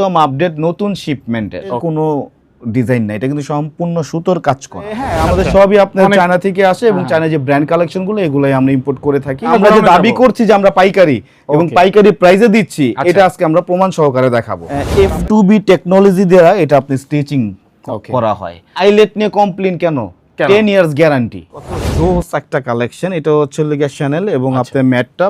একদম আপডেট নতুন শিপমেন্টের কোনো ডিজাইন নাই এটা কিন্তু সম্পূর্ণ সুতোর কাজ করা। হ্যাঁ আমাদের সবই আপনার চায়না থেকে আসে এবং হ্যাঁ। চায়না যে ব্র্যান্ড কালেকশনগুলো এগুলাই আমরা ইম্পোর্ট করে থাকি। আমরা যে দাবি করছি যে আমরা পাইকারি এবং. পাইকারি প্রাইসে দিচ্ছি আচ্ছা। এটা আজকে আমরা প্রমাণ সহকারে দেখাবো। এফ টু বি টেকনোলজি দ্বারা এটা আপনি স্টিচিং করা হয়। আইলেট নিয়ে কমপ্লেন কেন? কেন? টেন ইয়ার্স গ্যারান্টি জোস একটা কালেকশন এটা হচ্ছে লিগে চ্যানেল এবং আচ্ছা। আপনার ম্যাটটা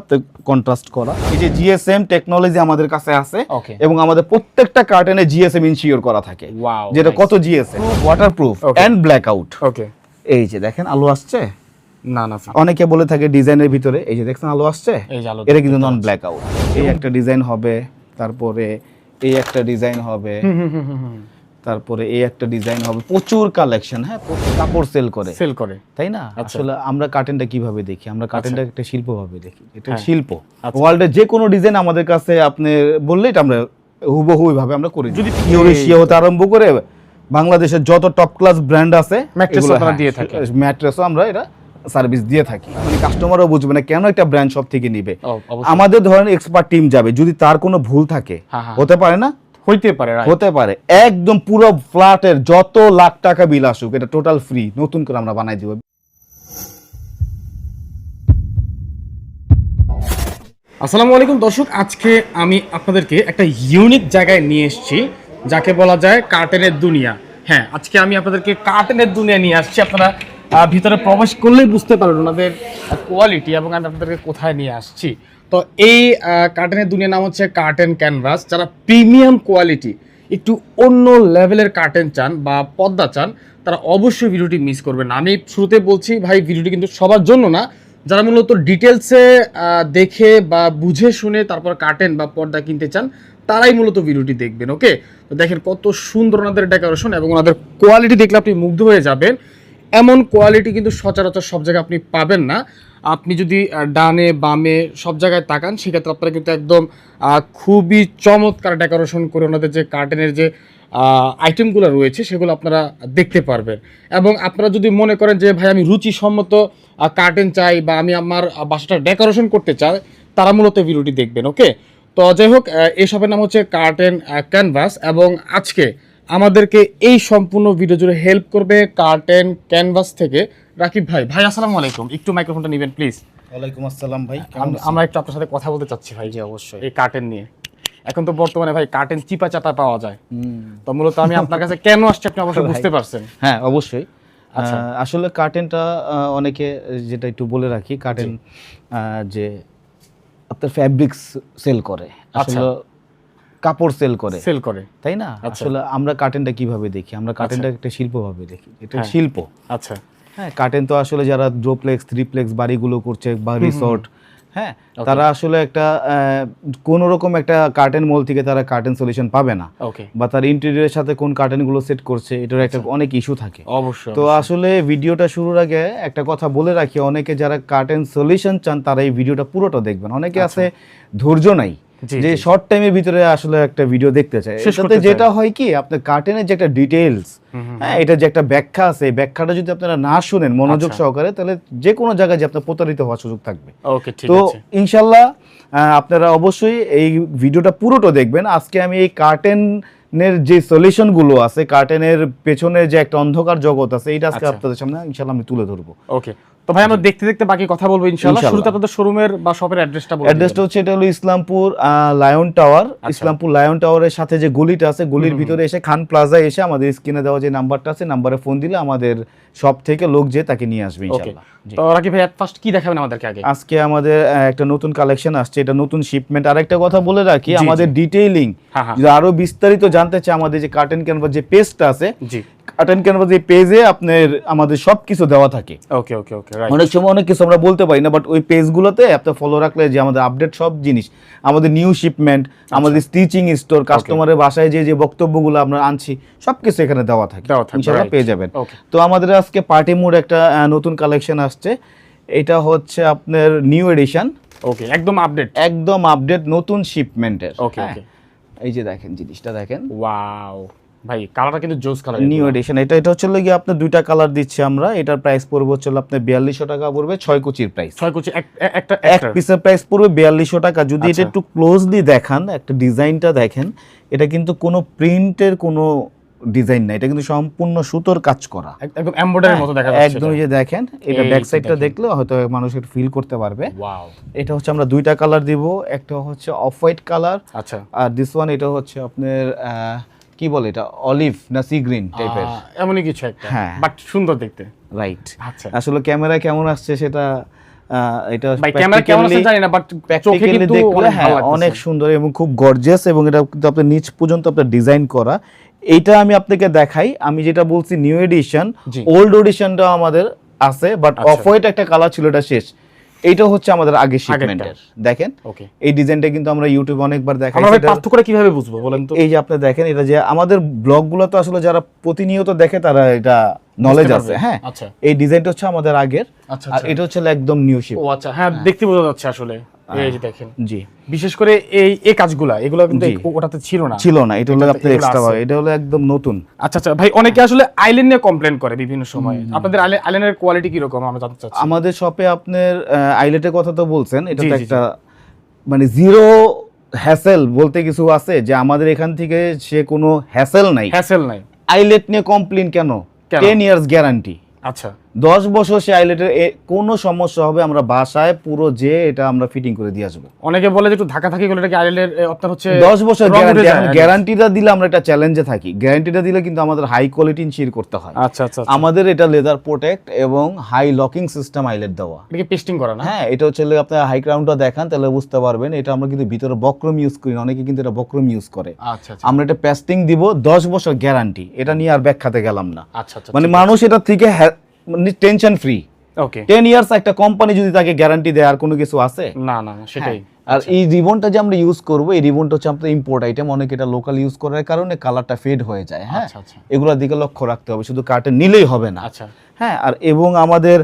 কন্ট্রাস্ট করা। এই যে জিএসএম টেকনোলজি আমাদের কাছে আছে এবং আমাদের প্রত্যেকটা কার্টনে জিএসএম ইনসিওর করা থাকে। যেটা. কত GSM waterproof. And blackout okay এই যে দেখেন আলো আসছে? না না অনেকে বলে থাকে ডিজাইনের ভিতরে এই যে দেখছেন আলো আসছে? এটা কিন্তু নন ব্ল্যাক আউট এই একটা ডিজাইন হবে তারপরে এই একটা ডিজাইন হবে। তারপরে এই একটা ডিজাইন হবে। প্রচুর কালেকশন হ্যাঁ? প্রচুর কাপড় সেল করে। সেল করে। তাই না? আচ্ছা। আসলে আমরা কার্টেনটা কীভাবে দেখি? আমরা কার্টেনটা একটা শিল্প ভাবে দেখি। এটা হ্যাঁ। শিল্প। আচ্ছা। ওয়ার্ল্ডের যে কোনো ডিজাইন আমাদের কাছে আপনি বললে এটা আমরা হুবহু ভাবে আমরা করি যদি ইউরেশিয়া হতে আরম্ভ করে বাংলাদেশের যত টপ ক্লাস ব্র্যান্ড আছে Mattress এগুলো হ্যাঁ, দিয়ে থাকেন। ম্যাট্রেসও আমরা এটা সার্ভিস দিয়ে থাকি। মানে কাস্টমারও বুঝবে না কেন একটা ব্র্যান্ড শপ থেকে নিবে আমাদের ধরেন এক্সপার্ট টিম যাবে। যদি তার কোনো ভুল থাকে হ্যাঁ। হতে পারে না? হইতে পারে হতে পারে। একদম পুরো ফ্ল্যাটের যত লাখ টাকা বিল আসুক এটা টোটাল ফ্রি নতুন করে আমরা বানাই দিব। আসসালামু আলাইকুম দর্শক আজকে আমি আপনাদেরকে একটা ইউনিক জায়গায় নিয়ে এসেছি যাকে বলা যায় কার্টেনের দুনিয়া। হ্যাঁ আজকে আমি আপনাদেরকে কার্টেনের দুনিয়া নিয়ে আসছি। আপনারা ভিতরে প্রবেশ করলেই বুঝতে পারবেন ওনাদের কোয়ালিটি এবং আমি আপনাদেরকে কোথায় নিয়ে আসছি। তো এই কার্টেনের দুনিয়ার নাম হচ্ছে কার্টেন ক্যানভাস যারা প্রিমিয়াম কোয়ালিটি একটু অন্য লেভেলের কার্টেন চান বা পর্দা চান, তারা অবশ্যই ভিডিওটি মিস করবেন আমি শুরুতে বলছি, ভাই ভিডিওটি কিন্তু সবার জন্য না। যারা মূলত ডিটেলসে দেখে বা বুঝে শুনে তারপর কাটেন বা পর্দা কিনতে চান, তারাই মূলত ভিডিওটি দেখবেন ওকে তো দেখেন কত সুন্দর ওনাদের ডেকোরেশন এবং ওনাদের কোয়ালিটি দেখলে আপনি মুগ্ধ হয়ে যাবেন। এমন কোয়ালিটি কিন্তু সচরাচর সব জায়গায় আপনি পাবেন না। আপনি যদি ডানে, বামে সব জায়গায় তাকান, সেক্ষেত্রে আপনারা কিন্তু একদম খুবই চমৎকার ডেকোরেশন করে ওনাদের যে কার্টেনের যে আইটেমগুলো রয়েছে, সেগুলো আপনারা দেখতে পারবেন। এবং আপনারা যদি মনে করেন যে, ভাই, আমি রুচিসম্মত কার্টেন চাই বা আমি আমার বাসাটা ডেকোরেশন করতে চাই, তারা মূলত ভিডিওটি দেখবেন, ওকে? তো যাই হোক শপের নাম হচ্ছে কার্টেন ক্যানভাস এবং আজকে আমাদেরকে এই সম্পূর্ণ ভিডিও জুড়ে হেল্প করবে কার্টেন ক্যানভাস থেকে। রাকিব ভাই ভাই আসসালামু আলাইকুম। একটু মাইক্রোফোনটা নেবেন প্লিজ ওয়ালাইকুম আসসালাম ভাই আমরা একটু আপনার সাথে কথা বলতে চাচ্ছি ভাই। জি অবশ্যই। এই কার্টেন নিয়ে। এখন তো বর্তমানে ভাই কার্টেন চিপা চাপা পাওয়া যায়। তো মূলত আমি আপনার কাছে কেন আসছি আপনি অবশ্যই বুঝতে পারছেন। হ্যাঁ অবশ্যই। আচ্ছা। আসলে কার্টেনটা অনেকে যেটা একটু বলে রাখি কার্টেন যে আপনার ফ্যাব্রিক্স সেল করে। আসলে কাপড় সেল করে। সেল করে। তাই না? আচ্ছা। আসলে আমরা কার্টেনটা কীভাবে দেখি? আমরা কার্টেনটা একটা শিল্প ভাবে দেখি। এটা হ্যাঁ। শিল্প। আচ্ছা। হ্যাঁ কার্টেন তো আসলে যারা ড্রোপ্লেক্স থ্রিপ্লেক্স বাড়িগুলো করছে বা রিসর্ট হ্যাঁ তারা আসলে একটা কোন রকম একটা কার্টেন মল থেকে তারা কার্টেন সলিউশন পাবে না। বা তার ইন্টেরিয়রের সাথে কোন কার্টেনগুলো সেট করছে এটার একটা অনেক ইস্যু থাকে। অবশ্যই তো আসলে ভিডিওটা শুরুর আগে একটা কথা বলে রাখি অনেকে যারা কার্টেন সলিউশন চান তারা এই ভিডিওটা পুরোটা দেখবেন। অনেকে আছে ধৈর্য নাই যে। শর্ট টাইমের ভিতরে আসলে একটা ভিডিও দেখতে চায়। চায়। যেটা হয় কি আপনার কার্টেনের যে একটা ডিটেলস হ্যাঁ এটা যে একটা ব্যাখ্যা আছে এই ব্যাখ্যাটা যদি আপনারা না শুনেন মনোযোগ আচ্ছা। সহকারে তাহলে যে কোনো জায়গায় যে আপনার প্রতারিত হওয়ার সুযোগ থাকবে। ওকে ঠিক তো আছে। ইনশাল্লাহ আপনারা অবশ্যই এই ভিডিওটা পুরোটা দেখবেন। আজকে আমি এই কার্টেন এর যে সলিউশনগুলো আছে কার্টেনের পেছনে যে একটা অন্ধকার জগৎ আছে এটা আজকে আচ্ছা। আপনাদের সামনে ইনশাল্লাহ আমি তুলে ধরবো। ওকে। তো ভাই আমরা দেখতে দেখতে বাকি কথা বলব ইনশাআল্লাহ। ইনশাআল্লাহ। শুরুতে আপনাদের শোরুমের বা শপের অ্যাড্রেসটা বলুন অ্যাড্রেসটা হচ্ছে এটা হলো ইসলামপুর লায়ন টাওয়ার আচ্ছা। ইসলামপুর লায়ন টাওয়ারের সাথে যে গলিটা আছে গলির ভিতরে এসে খান প্লাজায় এসে আমাদের স্ক্রিনে দেওয়া যে নাম্বারটা আছে নাম্বারে ফোন দিলে আমাদের সব থেকে লোক যে তাকে নিয়ে আসবে জি। তো রাকিব ভাই ফার্স্ট কি দেখাবেন আমাদেরকে আগে? আজকে আমাদের একটা নতুন কালেকশন আসছে এটা নতুন শিপমেন্ট আর একটা কথা বলে রাখি। আমাদের ডিটেইলিং হ্যাঁ হ্যাঁ। যদি আরও বিস্তারিত জানতে চাই আমাদের যে কার্টেন ক্যানভাস যে পেজটা আছে জি ক্যানভাস এই পেজে আপনার আমাদের সবকিছু দেওয়া থাকে। ওকে ওকে ওকে অনেক সময় অনেক কিছু আমরা বলতে পারি না বাট ওই পেজগুলোতে আপনি ফলো রাখলে যে আমাদের আপডেট সব জিনিস আমাদের নিউ শিপমেন্ট আচ্ছা। আমাদের স্টিচিং স্টোর কাস্টমারের বাসায় যে যে বক্তব্যগুলো আমরা আনছি সবকিছু এখানে দেওয়া থাকে। ইনশাআল্লাহ পেয়ে যাবেন। তো আমাদের আজকে পার্টি মুড একটা নতুন কালেকশন আসছে। এটা হচ্ছে আপনার নিউ এডিশন ওকে একদম আপডেট একদম আপডেট নতুন শিপমেন্টের ওকে ওকে এই যে দেখেন জিনিসটা দেখেন। ওয়াও ভাই কালারটা কিন্তু জোস কালার নিউ এডিশন এটা এটা হচ্ছে গিয়ে আপনার দুইটা কালার দিচ্ছি আমরা। এটার প্রাইস পড়বে হচ্ছে আপনার বিয়াল্লিশশো টাকা পড়বে ছয় কুচির প্রাইস ছয় কুচি একটা এক পিসের প্রাইস পড়বে বিয়াল্লিশশো টাকা। যদি এটা আচ্ছা। একটু ক্লোজলি দেখান একটা ডিজাইনটা দেখেন এটা কিন্তু কোনো প্রিন্টের কোনো ডিজাইন না। এটা কিন্তু সম্পূর্ণ সুতোর কাজ করা। এক- একদম এমব্রয়ডারির মতো দেখা যাচ্ছে একদম যে দেখেন এটা ব্যাক সাইডটা দেখলে হয়তো মানুষ একটু ফিল করতে পারবে। ওয়াও এটা হচ্ছে আমরা দুইটা কালার দিব। একটা হচ্ছে অফ হোয়াইট কালার আচ্ছা। আর দিস ওয়ান এটা হচ্ছে আপনার কি বলে এটা অলিভ না সি গ্রিন টাইপের এমনই কিছু একটা হ্যাঁ। বাট সুন্দর দেখতে রাইট আচ্ছা আসলে ক্যামেরা কেমন আসছে সেটা এটা ক্যামেরা কেমন আছে জানি না বাট চোখে কিন্তু অনেক হ্যাঁ। অনেক সুন্দর এবং খুব গর্জিয়াস এবং এটা কিন্তু নিচ পর্যন্ত আপনার ডিজাইন করা এইটা আমি আপনাকে দেখাই আমি যেটা বলছি নিউ এডিশন। ওল্ড এডিশনটা আমাদের আছে বাট। অফ হোয়াইট একটা কালার ছিল এটা শেষ এইটা হচ্ছে আমাদের আগে শিপমেন্টের দেখেন ওকে এই ডিজাইনটা কিন্তু আমরা ইউটিউবে অনেকবার দেখাই। আমরা পার্থক্যটা কীভাবে বুঝব বলেন তো? এই যে আপনি দেখেন এটা যে আমাদের ব্লগগুলো তো আসলে যারা প্রতিনিয়ত দেখে তারা এটা নলেজ আছে হ্যাঁ? আচ্ছা। এই ডিজাইনটা হচ্ছে আমাদের আগের আচ্ছা আর আচ্ছা এটা হচ্ছে একদম নিউ শিপ ও আচ্ছা হ্যাঁ। দেখতে বোঝা যাচ্ছে আসলে। এই যে দেখেন। জি। বিশেষ করে এই এই কাজগুলা এগুলো কিন্তু ওটাতে ছিল না। ছিল না এটা হলো আপনার এক্সট্রা আছে। এটা হলো একদম নতুন। আচ্ছা আচ্ছা ভাই অনেকে আসলে আইল্যান্ড নিয়ে কমপ্লেন করে বিভিন্ন সময়। আপনাদের আইল্যান্ডের কোয়ালিটি কি রকম আমরা জানতে চাচ্ছি। আমাদের শপে আপনার আইলেটের কথা তো বলছেন এটা তো একটা মানে জিরো হ্যাসেল বলতে কিছু আছে যে আমাদের এখান থেকে সে কোনো হ্যাসেল নাই। হ্যাসেল নাই। আইলেট নিয়ে কমপ্লেন কেন? কেন? টেন ইয়ার্স গ্যারান্টি আচ্ছা। দশ বছর সে আইলেটের কোনো সমস্যা হবে আমরা বাসায় পুরো যে এটা আমরা ফিটিং করে দিয়ে আসব। অনেকে বলে যে একটু ধাক্কা থাকি করলে এটাকে আইল্যান্ডের আপনার হচ্ছে দশ বছর গ্যারান্টি। গ্যারান্টিটা দিলে আমরা একটা চ্যালেঞ্জে থাকি। গ্যারান্টিটা দিলে কিন্তু আমাদের হাই কোয়ালিটি ইনশিওর করতে হয়। আচ্ছা আচ্ছা আচ্ছা। আমাদের এটা লেদার প্রোটেক্ট এবং হাই লকিং সিস্টেম আইলেট দেওয়া। এটাকে পেস্টিং করা না? হ্যাঁ এটা হচ্ছে আপনার হাই ক্রাউনটা দেখান তাহলে বুঝতে পারবেন এটা আমরা কিন্তু ভিতরে বক্রম ইউজ করি অনেকে কিন্তু এটা বক্রম ইউজ করে। আচ্ছা আচ্ছা। আমরা এটা পেস্টিং দিব দশ বছর গ্যারান্টি এটা নিয়ে আর ব্যাখ্যাতে গেলাম না। আচ্ছা আচ্ছা মানে মানুষ এটা থেকে tension free okay ten years একটা কোম্পানি যদি তাকে গ্যারান্টি দেয় আর কোনো কিছু আছে? না না সেটাই। আর এই রিবনটা যে আমরা ইউজ করব এই রিবনটা হচ্ছে আপনার ইম্পোর্ট আইটেম অনেকে এটা লোকাল ইউজ করার কারণে কালারটা ফেড হয়ে যায় হ্যাঁ? আচ্ছা আচ্ছা। এগুলোর দিকে লক্ষ্য রাখতে হবে শুধু কার্টে নিলেই হবে না। আচ্ছা। হ্যাঁ আর এবং আমাদের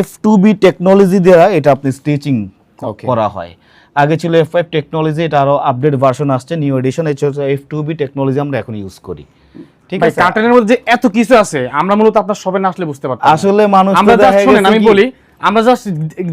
এফ টু বি টেকনোলজি দ্বারা এটা আপনি স্টিচিং করা হয়। আগে ছিল এফ ফাইভ টেকনোলজি এটা আরও আপডেট ভার্সন আসছে new edition F two B technology আমরা এখন ইউজ করি। ঠিক আছে? কার্টনের মধ্যে যে এত কিছু আছে আমরা মূলত আপনার সবে না আসলে বুঝতে পারতাম আসলে মানুষ আমরা জাস্ট শুনেন আমি বলি আমরা জাস্ট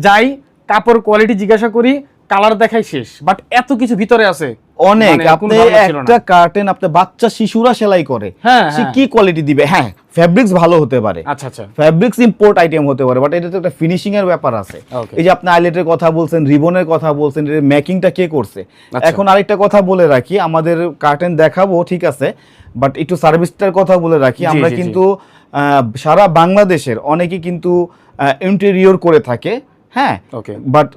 যাই কাপড় কোয়ালিটি জিজ্ঞাসা করি কালার দেখাই শেষ। বাট এত কিছু ভিতরে আছে অনেক। মানে আপনি। একটা কার্টেন আপনি বাচ্চা শিশুরা সেলাই করে। হ্যাঁ, সে হ্যাঁ। কি কোয়ালিটি দিবে? হ্যাঁ ফ্যাব্রিক্স ভালো হতে পারে। আচ্ছা আচ্ছা। ফ্যাব্রিক্স ইম্পোর্ট আইটেম হতে পারে বাট এটা তো একটা ফিনিশিং এর ব্যাপার আছে. এই যে আপনি আইলেটের কথা বলছেন রিবনের কথা বলছেন এর মেকিংটা কে করছে? আচ্ছা। এখন আরেকটা কথা বলে রাখি আমাদের কার্টেন দেখাবো ঠিক আছে? বাট একটু সার্ভিসটার কথা বলে রাখি। আমরা। কিন্তু সারা বাংলাদেশের অনেকে কিন্তু ইন্টেরিয়র করে থাকে। হ্যাঁ? ওকে বাট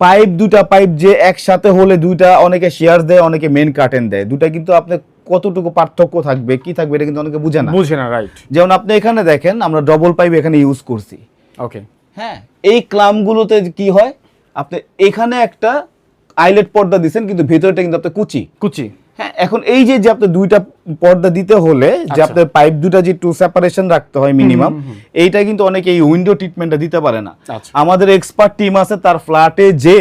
পাইপ দুটা পাইপ যে একসাথে হলে দুইটা অনেকে শেয়ার দেয় অনেকে মেন কার্টেন দেয়। দুটা কিন্তু আপনি কতটুকু পার্থক্য থাকবে কি থাকবে এটা কিন্তু অনেকে বুঝে না। বুঝে না রাইট যেমন আপনি এখানে দেখেন আমরা ডবল পাইপ এখানে ইউজ করছি। ওকে হ্যাঁ এই ক্লামগুলোতে কি হয়? আপনি এখানে একটা আইলেট পর্দা দিছেন কিন্তু ভেতরটা কিন্তু আপনার কুচি। কুচি। হ্যাঁ এখন এই যে যে আপনি দুইটা পর্দা দিতে হলে যে আচ্ছা। আপনার পাইপ দুটা যে টু সেপারেশন রাখতে হয় মিনিমাম এইটা কিন্তু অনেকে এই উইন্ডো ট্রিটমেন্টটা দিতে পারে না। আচ্ছা। আমাদের এক্সপার্ট টিম আছে তার ফ্ল্যাটে যে।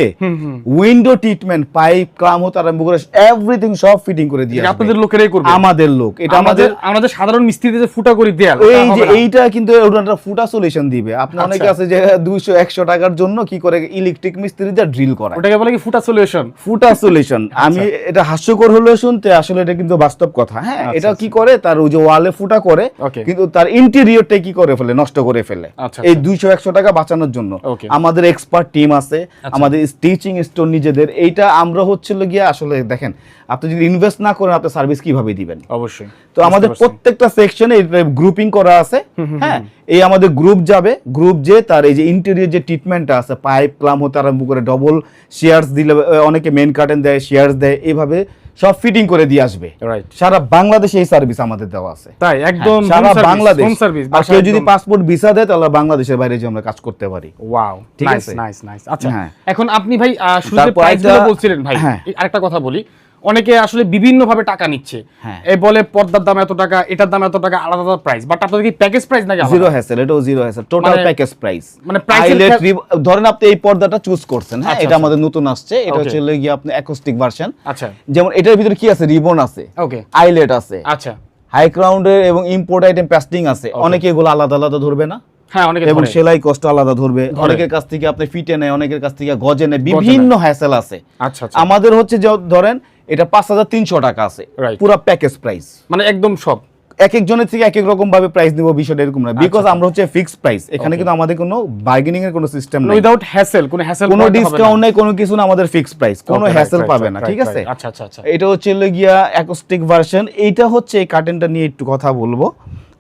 উইন্ডো ট্রিটমেন্ট পাইপ ক্লাম হতে আরম্ভ করে এভরিথিং সব ফিটিং করে দিয়ে আপনাদের লোকেরাই করবে? আমাদের লোক। এটা আমাদের আমাদের সাধারণ মিস্ত্রিতে যে ফুটা করে দেয়াল এই যে এইটা কিন্তু ওটা ফুটা সলিউশন দিবে। আপনি অনেকে আচ্ছা। আছে যে দুইশো একশো টাকার জন্য কি করে ইলেকট্রিক মিস্ত্রি দিয়ে ড্রিল করা ওটাকে বলে কি ফুটা সলিউশন ফুটা সলিউশন আমি এটা হাস্যকর হলেও শুনতে আসলে এটা কিন্তু বাস্তব কথা। হ্যাঁ আচ্ছা, এটা কি করে? তার ওই যে ওয়ালে ফুটা করে কিন্তু তার ইন্টেরিয়রটা কি করে ফেলে? নষ্ট করে ফেলে। আচ্ছা, এই আচ্ছা। দুইশো একশো টাকা বাঁচানোর জন্য। আমাদের এক্সপার্ট টিম আছে আচ্ছা। আমাদের স্টিচিং স্টোর নিজেদের। এইটা আমরা হচ্ছিল গিয়ে আসলে দেখেন আপনি যদি ইনভেস্ট না করেন আপনি সার্ভিস কীভাবে দিবেন? অবশ্যই। তো আমাদের প্রত্যেকটা সেকশনে গ্রুপিং করা আছে হ্যাঁ? এই আমাদের গ্রুপ যাবে গ্রুপ যে তার এই যে ইন্টেরিয়র যে ট্রিটমেন্টটা আছে পাইপ ক্লাম হতে আরম্ভ করে ডবল শেয়ার্স দিলে অনেকে মেন কার্টেন দেয় শেয়ার্স দেয় এইভাবে সব ফিটিং করে দিয়ে আসবে। রাইট সারা বাংলাদেশে এই সার্ভিস আমাদের দেওয়া আছে। তাই একদম হ্যাঁ, সারা বাংলাদেশ। হোম সার্ভিস আর কেউ যদি পাসপোর্ট ভিসা দেয় তাহলে বাংলাদেশের বাইরে যে আমরা কাজ করতে পারি। ওয়াও ঠিক আছে? নাইস নাইস আচ্ছা হ্যাঁ। এখন আপনি ভাই শুরুতে প্রাইসগুলো বলছিলেন ভাই হ্যাঁ। আরেকটা কথা বলি। অনেকে আসলে বিভিন্ন ভাবে টাকা নিচ্ছে। হ্যাঁ। এই বলে পর্দার দাম এত টাকা এটার দাম এত টাকা আলাদা আলাদা প্রাইস বাট আপনাদের কি প্যাকেজ প্রাইস নাকি জিরো হ্যাসেল এটাও জিরো হ্যাসেল টোটাল মানে- প্যাকেজ প্রাইস মানে আইলেট ক্ষেত্রে- ধরেন আপনি এই পর্দাটা চুজ করছেন হ্যাঁ? আচ্ছা, এটা আচ্ছা। আমাদের নতুন আসছে এটা হচ্ছে হলো গিয়ে আপনি অ্যাকোস্টিক ভার্সন আচ্ছা। যেমন এটার ভিতরে কি আছে? রিবন আছে। ওকে আইলেট আছে। আচ্ছা। হাই ক্রাউন্ডের এবং ইম্পোর্ট আইটেম প্যাস্টিং আছে। অনেকে এগুলো আলাদা আলাদা ধরবে না। হ্যাঁ অনেকে এবং সেলাই কষ্ট আলাদা ধরবে। অনেকের কাছ থেকে আপনি ফিটে নেয় অনেকের কাছ থেকে গজে নেয়। বিভিন্ন হ্যাসেল আছে। আচ্ছা। আমাদের হচ্ছে যে ধরেন এটা পাঁচ হাজার তিনশো টাকা আছে. পুরো প্যাকেজ প্রাইস মানে একদম সব। এক একজনের থেকে এক এক রকম ভাবে প্রাইস দিব বিষয়টা এরকম না। বিকজ আচ্ছা। আমরা হচ্ছে ফিক্সড প্রাইস এখানে কিন্তু আমাদের কোনো বার্গেনিং এর কোনো সিস্টেম নাই। উইদাউট হ্যাসেল কোনো হ্যাসেল কোনো ডিসকাউন্ট নাই কোনো কিছু না আমাদের ফিক্সড প্রাইস কোনো হ্যাসেল পাবে না ঠিক আছে? আচ্ছা আচ্ছা আচ্ছা। এটা হচ্ছে গিয়া অ্যাকোস্টিক ভার্সন এইটা হচ্ছে এই কার্টেনটা নিয়ে একটু কথা বলব।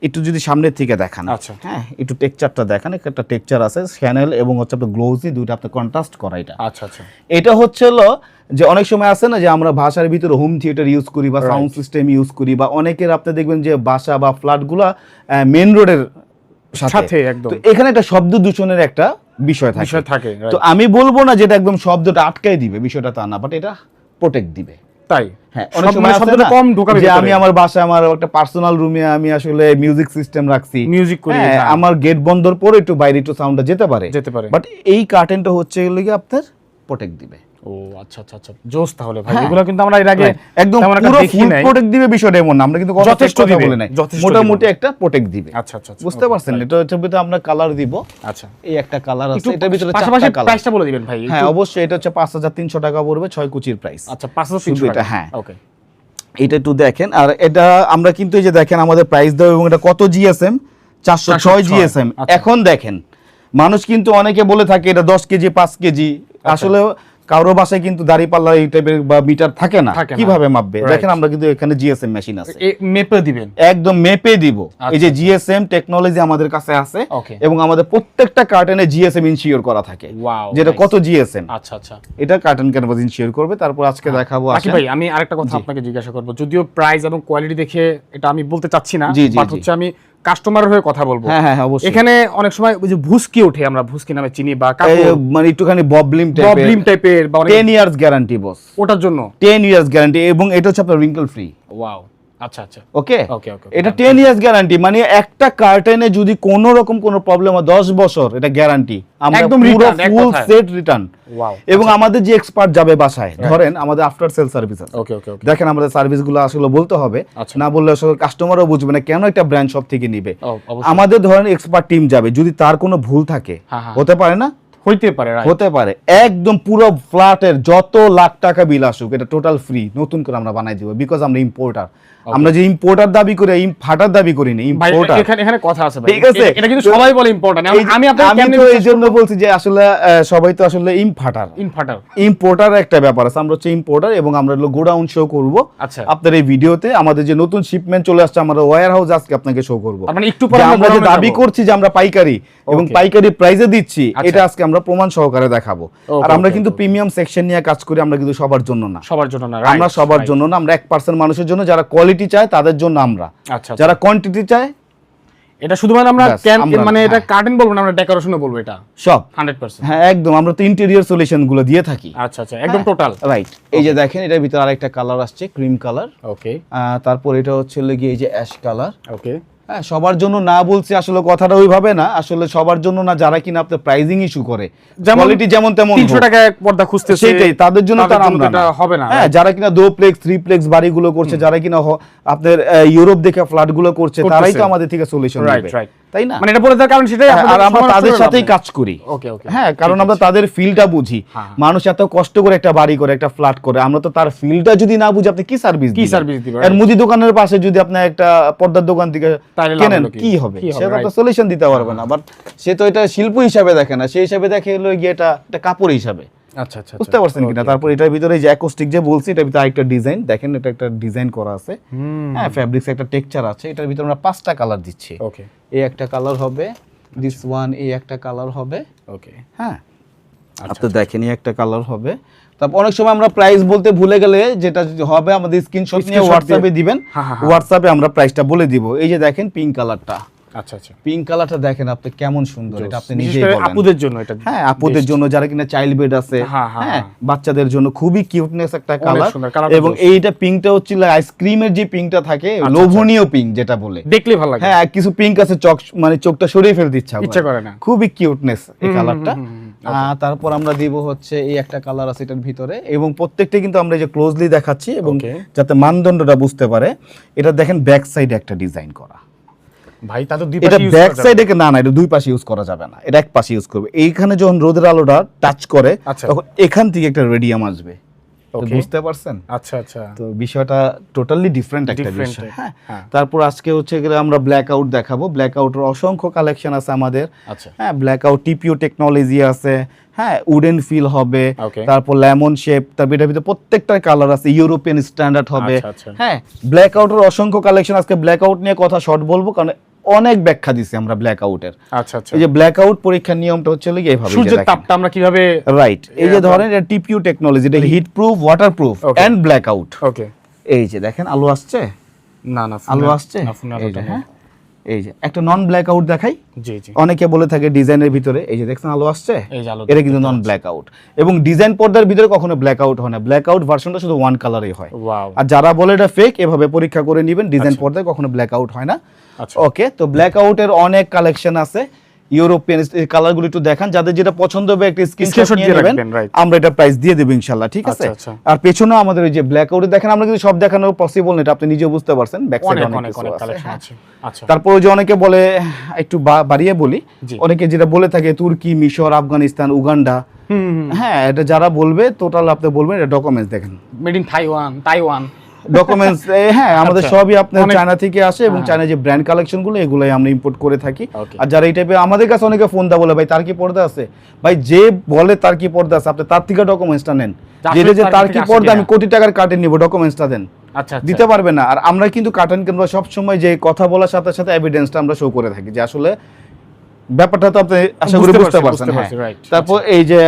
একটু যদি সামনের থেকে দেখান। আচ্ছা। হ্যাঁ একটু টেক্সচারটা দেখান একটা টেক্সচার আছে শ্যানেল এবং হচ্ছে আপনার গ্লোজি দুইটা আপনার কন্ট্রাস্ট করা এটা। আচ্ছা আচ্ছা। এটা হচ্ছে হলো যে অনেক সময় আছে না যে আমরা ভাষার ভিতরে হোম থিয়েটার ইউজ করি বা সাউন্ড সিস্টেম ইউজ করি বা অনেকের আপনি দেখবেন যে বাসা বা ফ্ল্যাটগুলা মেন রোডের সাথে। একদম। তো এখানে একটা শব্দ দূষণের একটা বিষয় থাকে। বিষয় থাকে তো আমি বলব না যেটা একদম শব্দটা আটকাই দিবে বিষয়টা তা না বাট এটা প্রোটেক্ট দিবে। তাই? হ্যাঁ অনেক সময় শব্দটা কম ঢোকাবে যে আমি আমার বাসায় আমার একটা পার্সোনাল রুমে আমি আসলে মিউজিক সিস্টেম রাখছি। মিউজিক করি, হ্যাঁ, হ্যাঁ। আমার গেট বন্ধর পরে একটু বাইরে একটু সাউন্ডটা যেতে পারে। যেতে পারে। বাট এই কার্টেনটা হচ্ছে গিয়ে আপনার প্রোটেক্ট দিবে। ও আচ্ছা আচ্ছা আচ্ছা। জোস তাহলে ভাই হ্যাঁ। এগুলো কিন্তু আমরা এর আগে একদম পুরো ফুল প্রোটেক্ট দিবে বিষয়টা এমন না আমরা কিন্তু যথেষ্ট দিবে, বলে নাই মোটামুটি একটা প্রোটেক্ট দিবে। আচ্ছা আচ্ছা আচ্ছা, বুঝতে পারছেন. এটা হচ্ছে ভিতরে আমরা কালার দিব। আচ্ছা। এই একটা কালার আছে এটার ভিতরে পাশাপাশি প্রাইসটা বলে দিবেন ভাই হ্যাঁ অবশ্যই এটা হচ্ছে পাঁচ হাজার তিনশো টাকা পড়বে কুচির প্রাইস আচ্ছা পাঁচ হাজার শুধু তিনশো এটা, টাকা। হ্যাঁ। ওকে এটা একটু দেখেন আর এটা আমরা কিন্তু এই যে দেখেন আমাদের প্রাইস দেওয়া এবং এটা কত জিএসএম চারশো ছয় 406 জিএসএম। এখন দেখেন মানুষ কিন্তু অনেকে বলে থাকে এটা দশ কেজি পাঁচ কেজি। আচ্ছা। আসলে কারও বাসায় কিন্তু দাড়ি পাল্লা এই টাইপের বা মিটার থাকে না কীভাবে মাপবে? দেখেন আমরা কিন্তু এখানে জিএসএম মেশিন আছে। মেপে দিবেন। একদম মেপে দিব। এই যে জিএসএম টেকনোলজি আমাদের কাছে আছে এবং আমাদের প্রত্যেকটা কার্টেনে জিএসএম ইনশিওর করা থাকে। যেটা কত জিএসএম আচ্ছা আচ্ছা। এটা কার্টেন ক্যানভাস ইনশিওর করবে তারপর আজকে দেখাবো বাকি ভাই আমি আরেকটা কথা আপনাকে জিজ্ঞাসা করব। যদিও প্রাইস এবং কোয়ালিটি দেখে এটা আমি বলতে চাচ্ছি না বাট হচ্ছে আমি কাস্টমারের হয়ে কথা বলব। হ্যাঁ হ্যাঁ হ্যাঁ, অবশ্যই। এখানে অনেক সময় ওই যে ভুসকি ওঠে আমরা ভুসকি নামে চিনি বা মানে একটুখানি ববলিম টাইপের ববলিম টাইপের বা অনেক 10 ইয়ার্স গ্যারান্টি বস ওটার জন্য। 10 ইয়ার্স গ্যারান্টি এবং এটা হচ্ছে আপনার রিঙ্কল ফ্রি ওয়াও আচ্ছা আচ্ছা। ওকে এটা 10 ইয়ার্স গ্যারান্টি মানে একটা কার্টেনে যদি কোনো রকম কোনো প্রবলেম হয় 10 বছর এটা গ্যারান্টি আমরা পুরো ফুল সেট রিটার্ন এবং আমাদের যে এক্সপার্ট যাবে বাসায় ধরেন আমাদের আফটার সেল সার্ভিস আছে। ওকে ওকে ওকে দেখেন আমাদের সার্ভিসগুলো আসলে বলতে হবে আচ্ছা। না বললে আসলে কাস্টমারও বুঝবে না কেন একটা ব্র্যান্ড শপ থেকে নিবে। আমাদের ধরেন এক্সপার্ট টিম যাবে যদি তার কোনো ভুল থাকে হ্যাঁ, হ্যাঁ। হতে পারে না? হইতে পারে হতে পারে। একদম পুরো ফ্ল্যাটের যত লাখ টাকা বিল আসুক এটা টোটাল ফ্রি নতুন করে আমরা বানাই দিব বিকজ আমরা ইম্পোর্টার আমরা যে ইম্পোর্টার দাবি করি ফাটার দাবি করি না ইম্পোর্টার এখানে এখানে কথা আছে ভাই। ঠিক আছে। এটা- কিন্তু সবাই বলে ইম্পর্টেন্ট এই- আমি আপনাকে আমি তো এই জন্য বলছি যে আসলে সবাই তো আসলে ইম ফাটার ইনভার্টার ইম্পোর্টার একটা ব্যাপার আছে। আমরা হচ্ছে ইম্পোর্টার এবং আমরা হলো গোডাউন শো করব। আচ্ছা। আপনার এই ভিডিওতে আমাদের যে নতুন শিপমেন্ট চলে আসছে আমরা ওয়্যার হাউস আজকে আপনাকে শো করব। মানে একটু পরে আমরা যে দাবি করছি যে আমরা পাইকারি এবং. পাইকারি প্রাইসে দিচ্ছি আচ্ছা। এটা আজকে আমরা প্রমাণ সহকারে দেখাবো। আর আমরা কিন্তু প্রিমিয়াম সেকশন নিয়ে কাজ করি আমরা কিন্তু সবার জন্য না। সবার জন্য না আমরা সবার জন্য না আমরা এক পার্সেন্ট মানুষের জন্য যারা কোয়ালিটি চায় তাদের জন্য আমরা। আচ্ছা আচ্ছা। যারা কোয়ান্টিটি চায় এটা শুধুমাত্র আমরা মানে এটা হ্যাঁ। কার্টেন বলব না আমরা ডেকোরেশনও বলব এটা। সব। 100% হ্যাঁ একদম আমরা তো ইন্টেরিয়র সলিউশনগুলো দিয়ে থাকি। আচ্ছা আচ্ছা একদম টোটাল রাইট এই যে দেখেন এটার ভিতরে আরেকটা কালার আসছে ক্রিম কালার ওকে তারপর এটা হচ্ছে গিয়ে এই যে অ্যাশ কালার ওকে হ্যাঁ সবার জন্য না বলছি আসলে কথাটা ওইভাবে না আসলে সবার জন্য না যারা কিনা আপনার প্রাইজিং ইস্যু করে। যেমন কোয়ালিটি যেমন তেমন 300 হোক। টাকা এক পর্দা খুঁজতে সেটাই তাদের জন্য তার আমরা এটা হবে না হ্যাঁ যারা কিনা দো প্লেক্স থ্রি প্লেক্স বাড়িগুলো করছে যারা কিনা আপনাদের আপনার ইউরোপ দেখে ফ্ল্যাটগুলো করছে তারাই তো আমাদের থেকে সলিউশন নেবে। Right right. তাই না? মানে এটা বলে দেওয়ার কারণ সেটাই হ্যাঁ, আর আমরা তাদের সাথেই কাজ করি। ওকে ওকে। হ্যাঁ কারণ আমরা তাদের ফিলটা বুঝি। হ্যাঁ। মানুষ এত কষ্ট করে একটা বাড়ি করে একটা ফ্ল্যাট করে আমরা তো তার ফিলটা যদি না বুঝি আপনি কি সার্ভিস কি service দিবেন, আর মুদি দোকানের পাশে যদি আপনি একটা পর্দার দোকান থেকে কেনেন কি? হবে? হবে, তো সলিউশন দিতে পারবে না। বাট সে তো এটা শিল্প হিসাবে দেখে না সেই হিসাবে দেখে হলো গিয়ে এটা একটা কাপড় হিসাবে। আচ্ছা আচ্ছা বুঝতে পারছেন কিনা? তারপর এটার ভিতরে যে অ্যাকোস্টিক যে বলছি এটার ভিতরে আরেকটা ডিজাইন দেখেন এটা একটা ডিজাইন করা আছে। হ্যাঁ ফ্যাব্রিক্স একটা টেক্সচার আছে। এটার ভিতরে আমরা পাঁচটা কালার দিচ্ছি। ওকে এই একটা কালার হবে দিস ওয়ান এই একটা কালার হবে। ওকে হ্যাঁ। আচ্ছা, আপনি দেখেনি একটা কালার হবে। তারপর অনেক সময় আমরা প্রাইস বলতে ভুলে গেলে যেটা যদি হবে আমাদের স্ক্রিনশট নিয়ে হোয়াটসঅ্যাপে দিবেন। হ্যাঁ, হ্যাঁ, হ্যাঁ। হোয়াটসঅ্যাপে আমরা প্রাইসটা বলে দিব। এই যে দেখেন পিঙ্ক কালারটা আচ্ছা আচ্ছা। পিঙ্ক কালারটা দেখেন আপনি কেমন সুন্দর এটা আপনি নিজেই বলেন। আপুদের জন্য এটা হ্যাঁ আপুদের জন্য যারা কিনা চাইল্ড বেড আছে হ্যাঁ, হ্যাঁ, হ্যাঁ হ্যাঁ। বাচ্চাদের জন্য খুবই কিউটনেস একটা কালার এবং এইটা পিঙ্কটা হচ্ছিল আইসক্রিমের যে পিঙ্কটা থাকে আচ্ছা, লোভনীয় পিঙ্ক যেটা বলে। দেখলে ভালো লাগে। হ্যাঁ কিছু পিঙ্ক আছে চক মানে চোখটা সরিয়ে ফেলতে ইচ্ছা ইচ্ছা করে না। খুবই কিউটনেস এই কালারটা আহ, তারপর আমরা দিব হচ্ছে এই একটা কালার আছে এটার ভিতরে। এবং প্রত্যেকটা কিন্তু আমরা যে ক্লোজলি দেখাচ্ছি এবং যাতে মানদণ্ডটা বুঝতে পারে এটা দেখেন ব্যাক সাইডে একটা ডিজাইন করা। ভাই তা তো দুই পাশে ব্যাক। সাইডে না না এটা দুই পাশে ইউজ করা যাবে না। এটা এক পাশে ইউজ করবে। এইখানে যখন রোদের আলোটা টাচ করে আচ্ছা। তখন এখান থেকে একটা রেডিয়াম আসবে। বুঝতে পারছেন? আচ্ছা আচ্ছা। তো বিষয়টা টোটালি ডিফারেন্ট একটা বিষয়। হ্যাঁ। হ্যাঁ। তারপর আজকে হচ্ছে গেলে আমরা ব্ল্যাক আউট দেখাবো। ব্ল্যাক আউটের অসংখ্য কালেকশন আছে আমাদের। আচ্ছা। হ্যাঁ ব্ল্যাক আউট টিপিও টেকনোলজি আছে। হ্যাঁ উডেন ফিল হবে। তারপর লেমন শেপ তারপর এটার ভিতরে প্রত্যেকটা কালার আছে। ইউরোপিয়ান স্ট্যান্ডার্ড হবে। আচ্ছা। হ্যাঁ ব্ল্যাক আউটের অসংখ্য কালেকশন আজকে ব্ল্যাক আউট নিয়ে কথা শর্ট বলব কারণ অনেক ব্যাখ্যা দিছি আমরা ব্ল্যাক আউটের আচ্ছা আচ্ছা। এই যে ব্ল্যাক আউট পরীক্ষার নিয়মটা হচ্ছে হলো এইভাবে সূর্যের তাপটা আমরা কীভাবে রাইট এই যে ধরেন এটা টিপিউ টেকনোলজি এটা heat proof waterproof. And blackout okay এই যে দেখেন আলো আসছে? না না আলো আসছে? এই যে। হ্যাঁ? এই যে একটা নন ব্ল্যাক আউট দেখাই। জি জি। অনেকে বলে থাকে ডিজাইনের ভিতরে এই যে দেখছেন আলো আসছে? আলো এটা কিন্তু নন ব্ল্যাক আউট এবং ডিজাইন পর্দার ভিতরে কখনো ব্ল্যাক আউট হয় না। ব্ল্যাক আউট ভার্সনটা শুধু ওয়ান কালারই হয়। আর যারা বলে এটা ফেক এভাবে পরীক্ষা করে নেবেন ডিজাইন পর্দায় কখনো ব্ল্যাক আউট হয় না। আচ্ছা ওকে তো ব্ল্যাক আউটের অনেক কালেকশন আছে। ইউরোপিয়ান কালারগুলো একটু দেখান যাদের যেটা পছন্দ হবে একটা স্ক্রিনশট নিয়ে দিয়ে নেবেন। আমরা এটা প্রাইস দিয়ে দেবো ইনশাল্লাহ ঠিক আছে? আচ্ছা, আচ্ছা। আর পেছনেও আমাদের ওই যে ব্ল্যাক আউটে দেখেন আমরা কিন্তু সব দেখানো পসিবল না এটা আপনি নিজেও বুঝতে পারছেন ব্যাক সাইডে অনেক অনেক কালেকশন। আছে। আচ্ছা। তারপর যে অনেকে বলে একটু বাড়িয়ে বলি অনেকে যেটা বলে থাকে তুর্কি মিশর আফগানিস্তান উগান্ডা। হ্যাঁ এটা যারা বলবে টোটাল আপনি বলবেন এটা ডকুমেন্টস দেখেন। Made in Taiwan Taiwan documents হ্যাঁ আমাদের আচ্ছা। সবই আপনার চায়না থেকে আসে এবং হ্যাঁ। চায়না যে ব্র্যান্ড কালেকশনগুলো এগুলোই আমরা ইম্পোর্ট করে থাকি। আর যারা এই টাইপের আমাদের কাছে অনেকে ফোন দা বলে ভাই তার কি পর্দা আছে? ভাই যে বলে তার কি পর্দা আছে আপনি তার থেকে ডকুমেন্টসটা নেন। যেটা যে তার কি পর্দা আমি কোটি টাকার নিব ডকুমেন্টসটা দেন। আচ্ছা আচ্ছা। দিতে পারবে না। আর আমরা কিন্তু কার্টন কিনবো সব সময় যে কথা বলার সাথে সাথে এভিডেন্সটা আমরা শো করে থাকি যে আসলে ব্যাপারটা তো আপনি আশা করি বুঝতে পারছেন হ্যাঁ। তারপর এই যে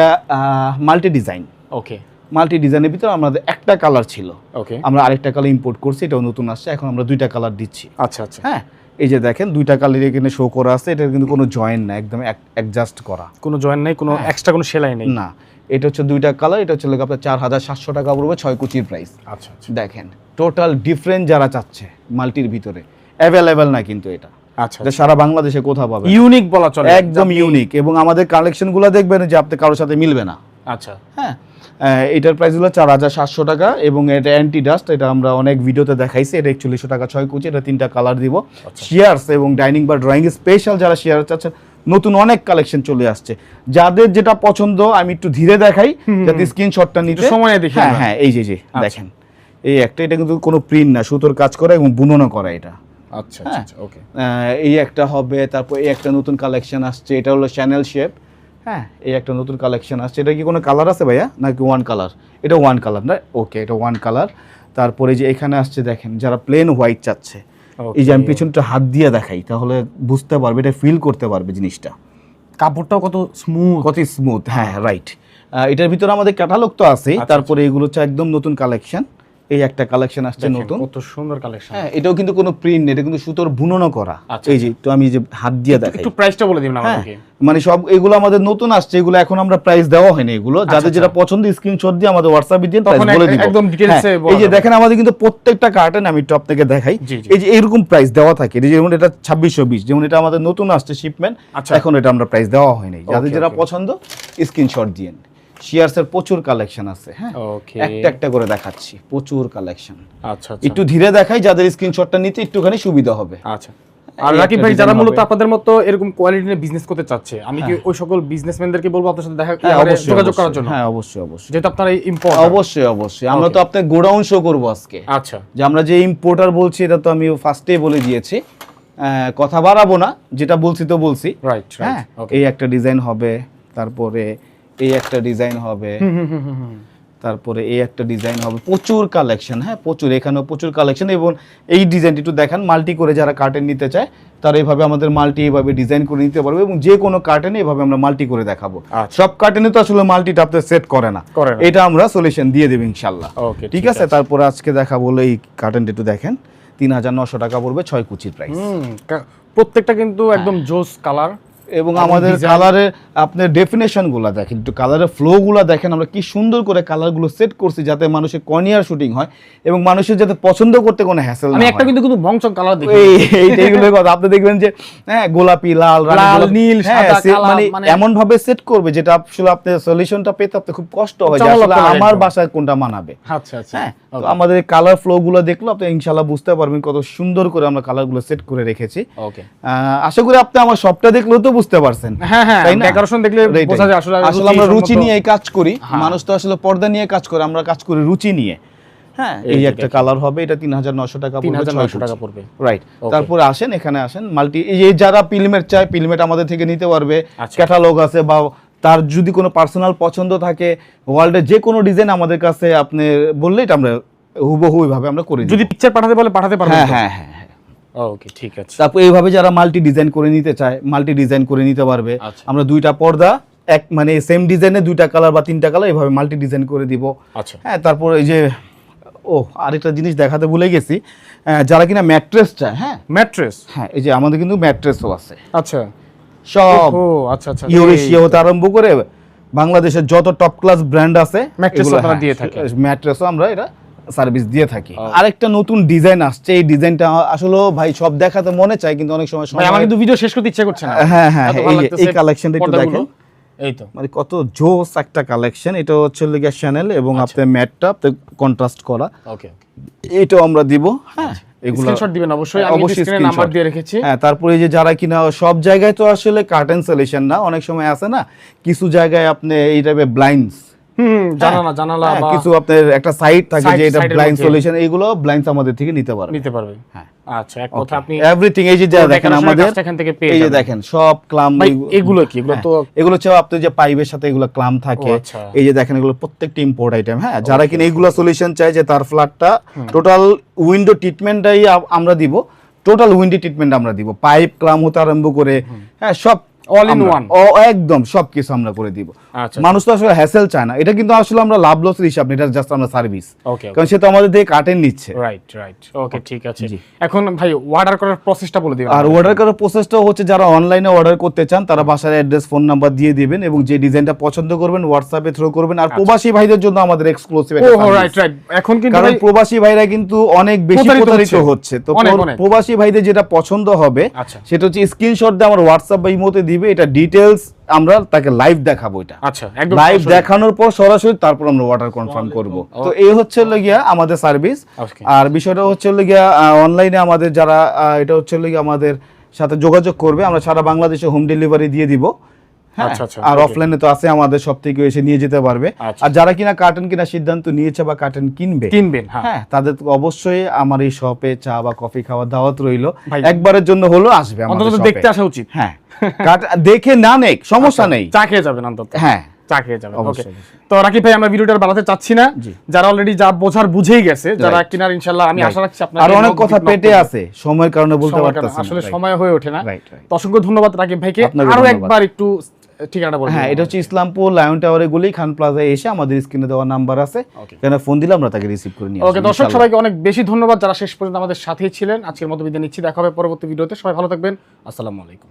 মাল্টি ডিজাইন ওকে মাল্টি ডিজাইনের ভিতরে আমাদের একটা কালার ছিল। ওকে আমরা আরেকটা কালার ইম্পোর্ট করছি এটাও নতুন আসছে এখন আমরা দুইটা কালার দিচ্ছি। আচ্ছা আচ্ছা। হ্যাঁ এই যে দেখেন দুইটা কালার এখানে শো করা আছে এটা কিন্তু কোনো জয়েন না একদম অ্যাডজাস্ট করা। কোনো জয়েন নাই কোনো হ্যাঁ। এক্সট্রা কোনো সেলাই নেই? না এটা হচ্ছে দুইটা কালার এটা হচ্ছে আপনার চার হাজার সাতশো টাকা পড়বে ছয় কুচির প্রাইস আচ্ছা আচ্ছা। দেখেন টোটাল ডিফারেন্ট যারা চাচ্ছে মাল্টির ভিতরে অ্যাভেলেবেল না কিন্তু এটা। আচ্ছা এটা সারা বাংলাদেশে কোথাও পাবে ইউনিক বলা চলে। একদম ইউনিক এবং আমাদের কালেকশনগুলো দেখবেন যে আপনি কারোর সাথে মিলবে না। আচ্ছা। হ্যাঁ এটার প্রাইস হলো চার হাজার সাতশো টাকা এবং এটা অ্যান্টি ডাস্ট এটা আমরা অনেক ভিডিওতে দেখাইছি এটা একচল্লিশশো টাকা ছয় কুচি এটা তিনটা কালার দিব। আচ্ছা। শেয়ার্স এবং ডাইনিং বা ড্রয়িং স্পেশাল যারা শেয়ার চাচ্ছেন নতুন অনেক কালেকশন চলে আসছে। যাদের যেটা পছন্দ আমি একটু ধীরে দেখাই যাতে স্ক্রিনশটটা নিতে সময় দেখি হ্যাঁ হ্যাঁ এই যে যে আচ্ছা। দেখেন। এই একটা এটা কিন্তু কোনো প্রিন্ট না সুতোর কাজ করা এবং বুননও করা এটা। আচ্ছা হ্যাঁ। আচ্ছা ওকে। এই একটা হবে তারপর এই একটা নতুন কালেকশন আসছে এটা হলো চ্যানেল শেপ হ্যাঁ। এই একটা নতুন কালেকশন আসছে। এটা কি কোনো কালার আছে ভাইয়া? নাকি ওয়ান কালার এটা ওয়ান কালার না? ওকে এটা ওয়ান কালার তারপরে যে এখানে আসছে দেখেন যারা প্লেন হোয়াইট চাচ্ছে এই যে আমি পিছনটা হাত দিয়ে দেখাই তাহলে বুঝতে পারবে এটা ফিল করতে পারবে জিনিসটা। কাপড়টাও কত স্মুথ কত স্মুথ হ্যাঁ রাইট এটার ভিতরে আমাদের ক্যাটালগ তো আছে আচ্ছা, তারপরে এগুলো হচ্ছে একদম নতুন কালেকশন এই একটা কালেকশন আসছে নতুন। কত সুন্দর কালেকশন হ্যাঁ এটাও কিন্তু কোনো প্রিন্ট এটা কিন্তু সুতোর বুননও করা। আচ্ছা, এই যে তো আমি যে হাত দিয়ে দেখাই। একটু প্রাইসটা বলে দিবেন হ্যাঁ আমাদেরকে। মানে সব এগুলো আমাদের নতুন আসছে এগুলো এখন আমরা প্রাইস দেওয়া হয়নি এগুলো। যাদের আচ্ছা। যেটা পছন্দ স্ক্রিনশট দিয়ে আমাদের হোয়াটসঅ্যাপে প্রাইস তখন বলে দিব। একদম এ হ্যাঁ, এই যে দেখেন আমাদের কিন্তু প্রত্যেকটা কার্টন আমি টপ থেকে দেখাই। এই যে এরকম প্রাইস দেওয়া থাকে এই যে যেমন এটা ছাব্বিশশো বিশ যেমন এটা আমাদের নতুন আসছে শিপমেন্ট আচ্ছা। এখন এটা আমরা প্রাইস দেওয়া হয়নি। যাদের যেটা. পছন্দ স্ক্রিনশট দিয়ে প্রচুর কালেকশন আছে হ্যাঁ? একটা একটা করে দেখাচ্ছি প্রচুর কালেকশন আচ্ছা আচ্ছা। একটু ধীরে দেখাই যাদের স্ক্রিনশটটা নিতে একটুখানি সুবিধা হবে। আচ্ছা। আর রাকিব ভাই যারা মূলত আপনাদের মতো এরকম কোয়ালিটি নিয়ে বিজনেস করতে চাচ্ছে আমি কি ওই সকল বিজনেসম্যানদেরকে বলব আপনার সাথে দেখা হ্যাঁ মানে অবশ্যই যোগাযোগ করার অবশ্যই। জন্য? হ্যাঁ অবশ্যই অবশ্যই। যেহেতু আপনারা ইম্পোর্ট অবশ্যই অবশ্যই। আমরা. তো গোডাউন শো করব আজকে। আচ্ছা। যে আমরা যে ইম্পোর্টার বলছি এটা তো আমি ফার্স্টেই বলে দিয়েছি। কথা বাড়াবো না যেটা বলছি তো বলছি। রাইট হ্যাঁ এই একটা ডিজাইন হবে তারপরে এই একটা ডিজাইন হবে। তারপরে এই একটা ডিজাইন হবে। প্রচুর কালেকশন হ্যাঁ প্রচুর এখানেও প্রচুর কালেকশন এবং এই ডিজাইনটি একটু দেখান মাল্টি করে যারা কার্টেন নিতে চায় তারা এইভাবে আমাদের মাল্টি এইভাবে ডিজাইন করে নিতে পারবে এবং যে কোনো কার্টেনে এভাবে আমরা মাল্টি করে দেখাবো। আচ্ছা। সব কার্টেনে তো আসলে মাল্টিটা আপনার সেট করে না। এটা আমরা সলিউশন দিয়ে দেবো ইনশাল্লাহ। ওকে ঠিক আছে? তারপরে আজকে দেখা বলে এই কার্টেনটা একটু দেখেন। তিন হাজার নশো টাকা পড়বে ছয় কুচির প্রাইস প্রত্যেকটা কিন্তু একদম জোস কালার। এবং আমাদের কালারের আপনার ডেফিনেশনগুলা দেখেন একটু কালারের ফ্লো গুলা দেখেন আমরা কি সুন্দর করে কালারগুলো সেট করছি যাতে মানুষের কর্নিয়ার শুটিং হয় এবং মানুষের যাতে পছন্দ করতে কোনো হ্যাসেল না আমি একটা কিন্তু কিন্তু ভংচক কালার দেখি। এই এই এইগুলোর কথা। আপনি দেখবেন যে হ্যাঁ গোলাপি লাল লাল, নীল, হ্যাঁ, সাদা, মানে মানে- এমন ভাবে সেট করবে যেটা আসলে আপনি সলিউশনটা পেতে আপনি খুব কষ্ট হয় যে আসলে আমার। বাসায় কোনটা মানাবে। আচ্ছা আচ্ছা। হ্যাঁ তো আমাদের কালার ফ্লো গুলো দেখল আপনি ইনশাল্লাহ বুঝতে পারবেন কত সুন্দর করে আমরা কালারগুলো সেট করে রেখেছি। ওকে আশা করি আপনি আমার সবটা দেখলেও তো বুঝতে পারছেন। হ্যাঁ হ্যাঁ ডেকোরেশন দেখলে বোঝা যায় আসলে আসলে আমরা রুচি নিয়ে কাজ করি হ্যাঁ। মানুষ তো আসলে পর্দা নিয়ে কাজ করে আমরা কাজ করি রুচি নিয়ে। হ্যাঁ এই এই একটা কালার হবে এটা তিন হাজার নশো টাকা পড়বে 3900 ছয় টাকা পড়বে। রাইট তারপরে আসেন এখানে আসেন মাল্টি এই যারা পিলমেট চায় পিলমেট আমাদের থেকে নিতে পারবে। আচ্ছা। ক্যাটালগ আছে বা তার যদি কোনো পার্সোনাল পছন্দ থাকে ওয়ার্ল্ডে যে কোনো ডিজাইন আমাদের কাছে আপনি বললেই এটা আমরা হুবহু ভাবে আমরা করি যদি পিকচার পাঠাতে বলে পাঠাতে পারবেন হ্যাঁ হ্যাঁ হ্যাঁ হ্যাঁ। ওকে ঠিক আছে। তারপর এইভাবে যারা মাল্টি ডিজাইন করে নিতে চায় মাল্টি ডিজাইন করে নিতে পারবে আচ্ছা। আমরা দুইটা পর্দা এক মানে সেম ডিজাইনে দুইটা কালার বা তিনটা কালার এইভাবে মাল্টি ডিজাইন করে দিব। আচ্ছা। হ্যাঁ তারপর এই যে ও আরেকটা জিনিস দেখাতে ভুলে গেছি। যারা কিনা ম্যাট্রেস চায় হ্যাঁ? ম্যাট্রেস হ্যাঁ এই যে আমাদের কিন্তু ম্যাট্রেসও আছে। আচ্ছা। সব ও আচ্ছা আচ্ছা। ইউরেশিয়া হতে আরম্ভ করে বাংলাদেশের যত টপ ক্লাস ব্র্যান্ড আছে আপনারা হ্যাঁ, দিয়ে থাকেন। ম্যাট্রেসও আমরা এটা সার্ভিস দিয়ে থাকি। আরেকটা নতুন ডিজাইন আসছে এই ডিজাইনটা আসলে ভাই সব দেখাতে মনে চায় কিন্তু অনেক সময় ভাই আমার কিন্তু ভিডিও শেষ করতে ইচ্ছা করছে না। হ্যাঁ, হ্যাঁ, এই ভালো যে- লাগতেছে এই collectionটা একটু। দেখেন। এই তো। মানে কত জোস একটা কালেকশন এটা হচ্ছে লিগে চ্যানেল এবং আচ্ছা। আপনার ম্যাটটা আপনার কন্ট্রাস্ট করা। ওকে এটাও আমরা দিব হ্যাঁ এগুলো স্ক্রিনশট দিবেন অবশ্যই। আমি অবশ্যই স্ক্রিনে নাম্বার দিয়ে রেখেছি। হ্যাঁ তারপরে যে যারা কিনা সব জায়গায় তো আসলে কার্টেন সলিউশন না অনেক সময় আছে না কিছু জায়গায় আপনি এই টাইপের ব্লাইন্ডস হুম জানালা জানালা বা কিছু আপনার একটা সাইট থাকে যে এটা ব্লাইন্ড সলিউশন এইগুলো ব্লাইন্ডস আমাদের থেকে নিতে পারবে। নিতে পারবে। হ্যাঁ। আচ্ছা এক কথা আপনি এভরিথিং এই যে দেখেন আমাদের এখান থেকে পেয়ে এই যে যাবেন। দেখেন সব ক্লাম এগুলো কি? এগুলো তো- এগুলো হচ্ছে আপনার যে পাইপের সাথে এগুলো ক্লাম থাকে আচ্ছা। এই যে দেখেন এগুলো প্রত্যেকটা ইম্পোর্ট আইটেম হ্যাঁ যারা কিনা এইগুলো সলিউশন চায় যে তার ফ্ল্যাটটা টোটাল উইন্ডো ট্রিটমেন্টটাই আমরা দিব টোটাল উইন্ডো ট্রিটমেন্ট আমরা দিব পাইপ ক্লাম হতে আরম্ভ করে হ্যাঁ সব In আমরা- one? ও একদম সব কিছু আমরা করে দিব। আচ্ছা। মানুষ তো আসলে হ্যাসেল চায় না। এটা কিন্তু আসলে আমরা লাভ লসের হিসাব না, এটা জাস্ট আমরা সার্ভিস ওকে কারণ সে তো আমাদের থেকে কাটেন নিচ্ছে। রাইট রাইট ওকে ঠিক আছে। এখন ভাই অর্ডার করার প্রসেসটা বলে দিবেন আর অর্ডার করার প্রসেসটা হচ্ছে যারা অনলাইনে অর্ডার করতে চান তারা বাসার অ্যাড্রেস ফোন নাম্বার দিয়ে দিবেন এবং যে ডিজাইনটা পছন্দ করবেন হোয়াটসঅ্যাপে থ্রো করবেন। আর প্রবাসী ভাইদের জন্য আমাদের এক্সক্লুসিভ ও রাইট রাইট এখন কিন্তু কারণ প্রবাসী ভাইরা কিন্তু অনেক বেশি প্রতারিত হচ্ছে। তো প্রবাসী ভাইদের যেটা পছন্দ হবে আচ্ছা। সেটা হচ্ছে স্ক্রিনশট দিয়ে আমার হোয়াটসঅ্যাপ বা ইমোতে দিবে এটা ডিটেলস আমরা তাকে লাইভ দেখাবো এটা। আচ্ছা একদম লাইভ দেখানোর পর সরাসরি তারপর আমরা ওয়াটার কনফার্ম করব। তো এই হচ্ছে লাগিয়া গিয়া আমাদের সার্ভিস আর বিষয়টা হচ্ছে লাগিয়া গিয়া অনলাইনে আমাদের যারা এটা হচ্ছে লাগিয়া আমাদের সাথে যোগাযোগ করবে আমরা সারা বাংলাদেশে হোম ডেলিভারি দিয়ে দিব। আর অফলাইনে তো আছে আমাদের সব থেকে এসে নিয়ে যেতে পারবে। আচ্ছা। আর যারা কিনা কার্টন কিনা সিদ্ধান্ত নিয়েছে বা কার্টন কিনবে কিনবেন হ্যাঁ। হ্যাঁ তাদের অবশ্যই আমার এই শপে চা বা কফি খাওয়ার দাওয়াত রইল। একবারের জন্য হলো আসবে অন্তত আমাদের দেখতে আসা উচিত। হ্যাঁ। দেখে না নেক সমস্যা আচ্ছা, নেই। চা খেয়ে যাবেন অন্তত। হ্যাঁ। চা খেয়ে যাবেন ওকে অবশ্যই, অবশ্যই। তো রাকিব ভাই আমরা ভিডিওটা বাড়াতে চাচ্ছি না। যারা অলরেডি যা বোঝার বুঝেই গেছে যারা. কিনার ইনশাআল্লাহ আমি আশা রাখছি আপনার আর অনেক কথা পেটে আছে সময়ের কারণে বলতে পারতেছি। আসলে সময় হয়ে ওঠে না. তো অসংখ্য ধন্যবাদ রাকিব ভাইকে। আরও একবার একটু ঠিকানা হ্যাঁ এটা হচ্ছে ইসলামপুর লায়ন টাওয়ারে গুলি খান প্লাজায় এসে আমাদের স্ক্রিনে দেওয়া নাম্বার আছে। এখানে ফোন দিলে আমরা তাকে রিসিভ করে নিই ওকে আসব, দর্শক সবাইকে অনেক বেশি ধন্যবাদ যারা শেষ পর্যন্ত আমাদের সাথেই ছিলেন। আজকের মতো বিদায় নিচ্ছি দেখা হবে পরবর্তী ভিডিওতে। সবাই ভালো থাকবেন। আসসালামু আলাইকুম।